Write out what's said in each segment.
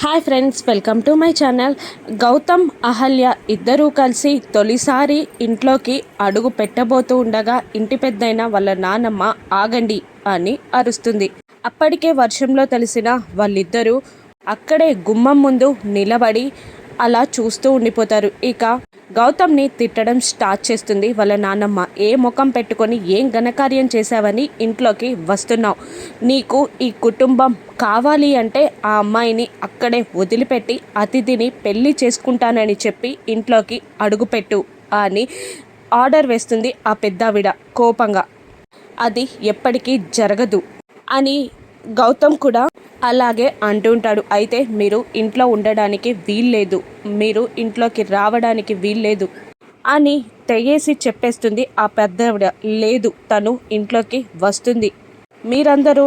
Hi friends welcome to my channel Gautam Ahalya ఇద్దరూ కలిసి తొలిసారి ఇంట్లోకి అడుగు పెట్టబోతూ ఉండగా ఇంటి పెద్దయిన వాళ్ళ నానమ్మ ఆగండి అని అరుస్తుంది. అప్పటికే వర్షంలో తెలిసిన వాళ్ళిద్దరూ అక్కడే గుమ్మం ముందు నిలబడి అలా చూస్తూ ఉండిపోతారు. ఇక గౌతమ్ని తిట్టడం స్టార్ట్ చేస్తుంది. వాళ్ళ నాన్నమ్మ ఏ ముఖం పెట్టుకొని ఏం ఘనకార్యం చేశావని ఇంట్లోకి వస్తున్నావు. నీకు ఈ కుటుంబం కావాలి అంటే ఆ అమ్మాయిని అక్కడే వదిలిపెట్టి అతిథిని పెళ్ళి చేసుకుంటానని చెప్పి ఇంట్లోకి అడుగుపెట్టు అని ఆర్డర్ వేస్తుంది ఆ పెద్దావిడ కోపంగా. అది ఎప్పటికీ జరగదు అని గౌతమ్ కూడా అలాగే అంటుంటాడు అయితే మీరు ఇంట్లో ఉండడానికి వీల్లేదు. మీరు ఇంట్లోకి రావడానికి వీల్లేదు అని తెగేసి చెప్పేస్తుంది ఆ పెద్దవిడ. లేదు తను ఇంట్లోకి వస్తుంది. మీరందరూ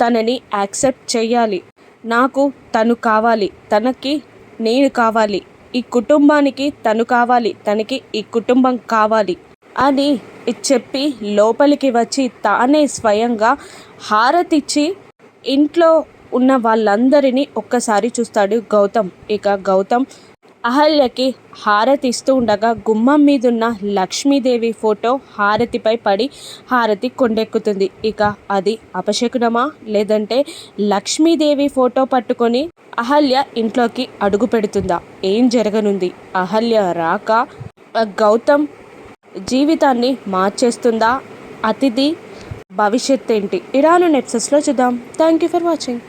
తనని యాక్సెప్ట్ చేయాలి నాకు తను కావాలి. తనకి నేను కావాలి. ఈ కుటుంబానికి తను కావాలి. తనకి ఈ కుటుంబం కావాలి అని చెప్పి లోపలికి వచ్చి తానే స్వయంగా హారతిచ్చి ఇంట్లో ఉన్న వాళ్ళందరినీ ఒక్కసారి చూస్తాడు గౌతమ్. ఇక గౌతమ్ అహల్యకి హారతి ఇస్తూ ఉండగా గుమ్మం మీదున్న లక్ష్మీదేవి ఫోటో హారతిపై పడి హారతి కొండెక్కుతుంది. ఇక అది అపశకునమా? లేదంటే లక్ష్మీదేవి ఫోటో పట్టుకొని అహల్య ఇంట్లోకి అడుగు పెడుతుందా? ఏం జరగనుంది? అహల్య రాక గౌతమ్ జీవితాన్ని మార్చేస్తుందా? అతిథి భవిష్యత్ ఏంటి? ఇరాను నెప్సెస్లో చూద్దాం. Thank you for watching